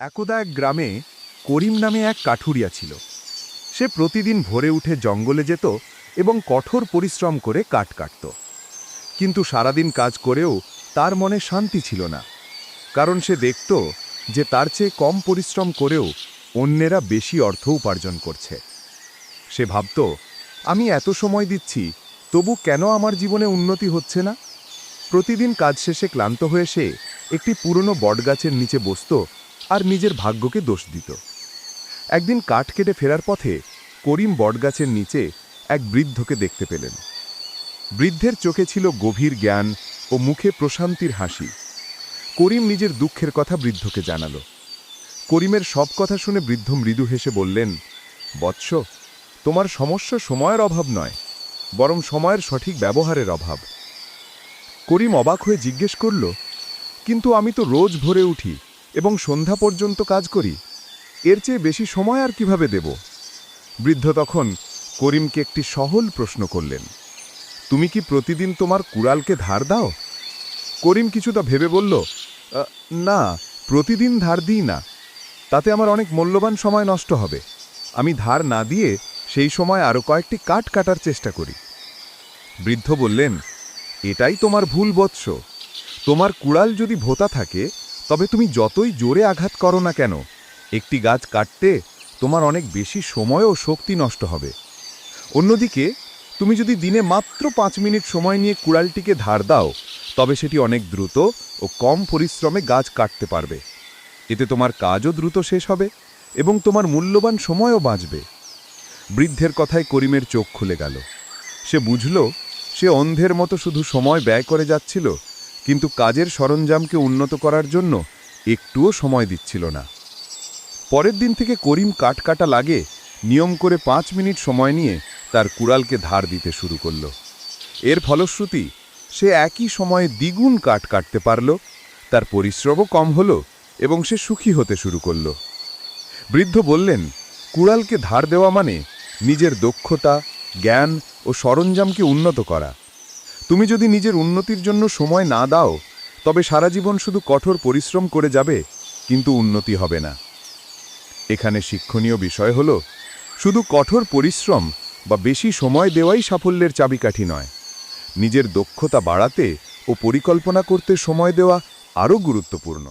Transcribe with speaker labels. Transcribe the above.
Speaker 1: একদা এক গ্রামে করিম নামে এক কাঠুরিয়া ছিল। সে প্রতিদিন ভোরে উঠে জঙ্গলে যেত এবং কঠোর পরিশ্রম করে কাঠ কাটত। কিন্তু সারাদিন কাজ করেও তার মনে শান্তি ছিল না, কারণ সে দেখত যে তার চেয়ে কম পরিশ্রম করেও অন্যেরা বেশি অর্থ উপার্জন করছে। সে ভাবত, আমি এত সময় দিচ্ছি, তবু কেন আমার জীবনে উন্নতি হচ্ছে না? প্রতিদিন কাজ শেষে ক্লান্ত হয়ে সে একটি পুরনো বটগাছের নিচে বসত আর নিজের ভাগ্যকে দোষ দিত। একদিন কাঠ কেটে ফেরার পথে করিম বটগাছের নিচে এক বৃদ্ধকে দেখতে পেলেন। বৃদ্ধের চোখে ছিল গভীর জ্ঞান ও মুখে প্রশান্তির হাসি। করিম নিজের দুঃখের কথা বৃদ্ধকে জানালো। করিমের সব কথা শুনে বৃদ্ধ মৃদু হেসে বললেন, বৎস, তোমার সমস্যা সময়ের অভাব নয়, বরং সময়ের সঠিক ব্যবহারের অভাব। করিম অবাক হয়ে জিজ্ঞেস করল, কিন্তু আমি তো রোজ ভোরে উঠি এবং সন্ধ্যা পর্যন্ত কাজ করি। এর চেয়ে বেশি সময় আর কীভাবে দেব? বৃদ্ধ তখন করিমকে একটি সহল প্রশ্ন করলেন, তুমি কি প্রতিদিন তোমার কুড়ালকে ধার দাও? করিম কিছুটা ভেবে বলল না, প্রতিদিন ধার দিই না। তাতে আমার অনেক মূল্যবান সময় নষ্ট হবে। আমি ধার না দিয়ে সেই সময় আরও কয়েকটি কাঠ কাটার চেষ্টা করি। বৃদ্ধ বললেন, এটাই তোমার ভুল বৎস। তোমার কুড়াল যদি ভোতা থাকে তবে তুমি যতই জোরে আঘাত করো না কেন, একটি গাছ কাটতে তোমার অনেক বেশি সময় ও শক্তি নষ্ট হবে। অন্যদিকে, তুমি যদি দিনে মাত্র পাঁচ মিনিট সময় নিয়ে কুড়ালটিকে ধার দাও, তবে সেটি অনেক দ্রুত ও কম পরিশ্রমে গাছ কাটতে পারবে। এতে তোমার কাজও দ্রুত শেষ হবে এবং তোমার মূল্যবান সময়ও বাঁচবে। বৃদ্ধের কথায় করিমের চোখ খুলে গেল। সে বুঝল, সে অন্ধের মতো শুধু সময় ব্যয় করে যাচ্ছিল কিন্তু কাজের সরঞ্জামকে উন্নত করার জন্য একটুও সময় দিচ্ছিল না। পরের দিন থেকে করিম কাঠ কাটা লাগে নিয়ম করে পাঁচ মিনিট সময় নিয়ে তার কুড়ালকে ধার দিতে শুরু করল। এর ফলশ্রুতি সে একই সময়ে দ্বিগুণ কাঠ কাটতে পারল, তার পরিশ্রমও কম হলো এবং সে সুখী হতে শুরু করল। বৃদ্ধ বললেন, কুড়ালকে ধার দেওয়া মানে নিজের দক্ষতা, জ্ঞান ও সরঞ্জামকে উন্নত করা। তুমি যদি নিজের উন্নতির জন্য সময় না দাও, তবে সারা জীবন শুধু কঠোর পরিশ্রম করে যাবে, কিন্তু উন্নতি হবে না। এখানে শিক্ষণীয় বিষয় হল, শুধু কঠোর পরিশ্রম বা বেশি সময় দেওয়াই সাফল্যের চাবিকাঠি নয়। নিজের দক্ষতা বাড়াতে ও পরিকল্পনা করতে সময় দেওয়া আরও গুরুত্বপূর্ণ।